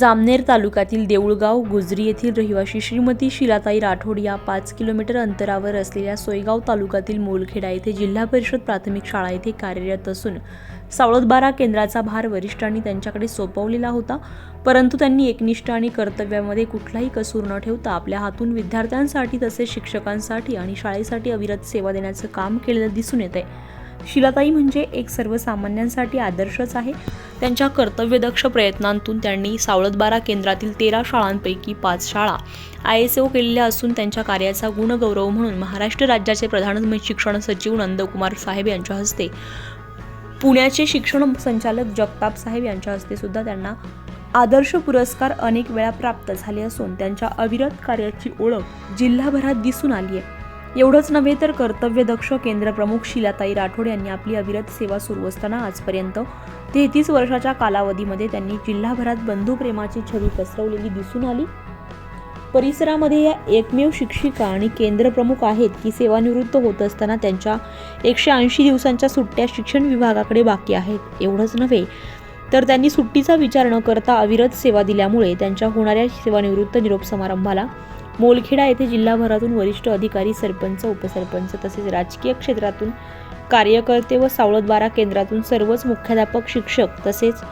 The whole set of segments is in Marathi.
जामनेर तालुक्यातील देऊळगाव गुजरी येथील रहिवाशी श्रीमती शिलाताई राठोड या पाच किलोमीटर अंतरावर असलेल्या सोयगाव तालुक्यातील मोलखेडा येथे जिल्हा परिषद प्राथमिक शाळा येथे कार्यरत असून सावळदबारा केंद्राचा भार वरिष्ठांनी त्यांच्याकडे सोपवलेला होता. परंतु त्यांनी एकनिष्ठ आणि कर्तव्यामध्ये कुठलाही कसूर न ठेवता आपल्या हातून विद्यार्थ्यांसाठी तसेच शिक्षकांसाठी आणि शाळेसाठी अविरत सेवा देण्याचं काम केलेलं दिसून येत आहे शिलाताई म्हणजे एक सर्वसामान्यांसाठी आदर्शच आहे. त्यांच्या कर्तव्यदक्ष प्रयत्नांतून त्यांनी सावळतबारा केंद्रातील तेरा शाळांपैकी पाच शाळा आय एस ओ केलेल्या असून त्यांच्या कार्याचा गुणगौरव म्हणून महाराष्ट्र राज्याचे प्रधान शिक्षण सचिव नंदकुमार साहेब यांच्या हस्ते पुण्याचे शिक्षण संचालक जगताप साहेब यांच्या हस्ते सुद्धा त्यांना आदर्श पुरस्कार अनेक वेळा प्राप्त झाले असून त्यांच्या अविरत कार्याची ओळख जिल्हाभरात दिसून आली आहे. एवढंच नव्हे तर कर्तव्यदक्ष केंद्रप्रमुख शिलाताई राठोड यांनी आपली अविरत सेवा सुरू असताना आजपर्यंत तेहतीस वर्षाच्या कालावधीमध्ये त्यांनी जिल्हाभरात बंधुप्रेमाची छवी पसरवलेली दिसून आली. परिसरामध्ये या एकमेव शिक्षिका आणि केंद्रप्रमुख आहेत की सेवानिवृत्त होत असताना त्यांच्या एकशे ऐंशी दिवसांच्या सुट्ट्या शिक्षण विभागाकडे बाकी आहेत. एवढंच नव्हे तर त्यांनी सुट्टीचा विचार न करता अविरत सेवा दिल्यामुळे त्यांच्या होणाऱ्या सेवानिवृत्त निरोप समारंभाला मोलखेडा येथे जिल्हाभरातून वरिष्ठ अधिकारी सरपंच उपसरपंच तसेच राजकीय क्षेत्रातून कार्यकर्ते व सावळद्वारा केंद्रातून सर्वच मुख्याध्यापक शिक्षक तसेच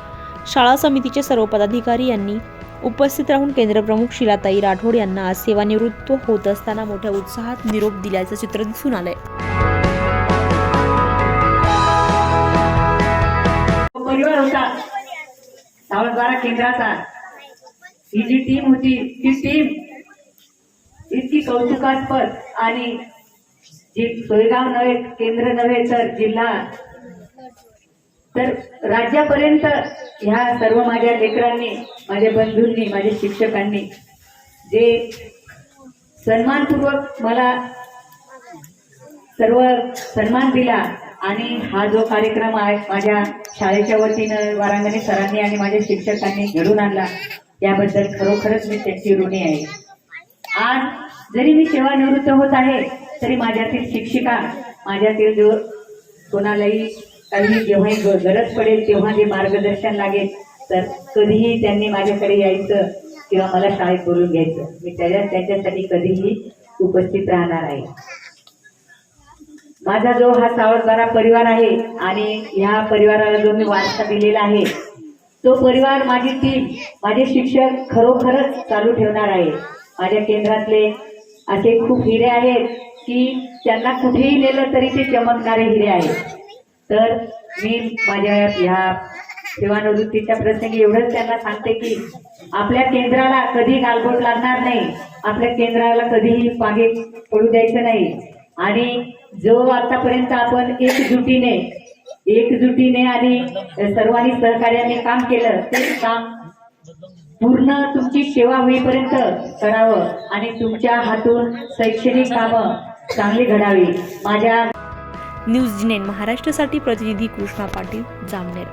शाळा समितीचे सर्व पदाधिकारी यांनी उपस्थित राहून केंद्रप्रमुख शिलाताई राठोड यांना आज सेवानिवृत्त होत असताना मोठ्या उत्साहात निरोप दिल्याचं चित्र दिसून आलंय. तो सावळबारा केंद्राचा ही जी टीम होती ती टीम इतकी कौतुकास्पद आणि जी सोयगाव नव्हे केंद्र नव्हे तर जिल्हा. तर राज्यापर्यंत ह्या सर्व माझ्या लेकरांनी माझ्या बंधूंनी माझ्या शिक्षकांनी जे सन्मानपूर्वक मला सर्व सन्मान दिला आणि हा जो कार्यक्रम आहे माझ्या शाळेच्या वतीनं वारांगणे सरांनी आणि माझ्या शिक्षकांनी घडून आणला याबद्दल खरोखरच मी त्यांची ऋणी आहे. आज जरी मी सेवानिवृत्त होत आहे तरी माझ्यातील शिक्षिका माझ्यातील जो कोणालाही काही जेव्हाही गरज पडेल तेव्हा जे मार्गदर्शन लागेल. तर कधीही त्यांनी माझ्याकडे यायचं किंवा मला शाळेत बोलून घ्यायचं मी त्याच्या त्याच्यासाठी कधीही उपस्थित राहणार आहे. माझा जो हा सावरबारा परिवार आहे आणि ह्या परिवाराला जो मी वारसा दिलेला आहे तो परिवार माझी टीम माझे शिक्षक खरोखरच चालू ठेवणार आहे. माझ्या केंद्रातले असे खूप हिरे आहेत की त्यांना कुठेही नेलं तरी ते चमकणारे हिरे आहेत. तर मी माझ्या ह्या सेवानिवृत्तीच्या प्रसंगी एवढंच त्यांना सांगते की आपल्या केंद्राला कधी गालबोट लागणार नाही. आपल्या केंद्राला कधीही मागे पडू द्यायचं नाही. आणि जो आतापर्यंत आपण एकजुटीने एकजुटीने आणि सर्वांनी सहकार्याने काम केलं ते काम पूर्ण तुमची सेवा होईपर्यंत करावं आणि तुमच्या हातून शैक्षणिक कामं चांगली घडावी. माझ्या न्यूज जिनेन महाराष्ट्रासाठी प्रतिनिधी कृष्णा पाटील जामनेर.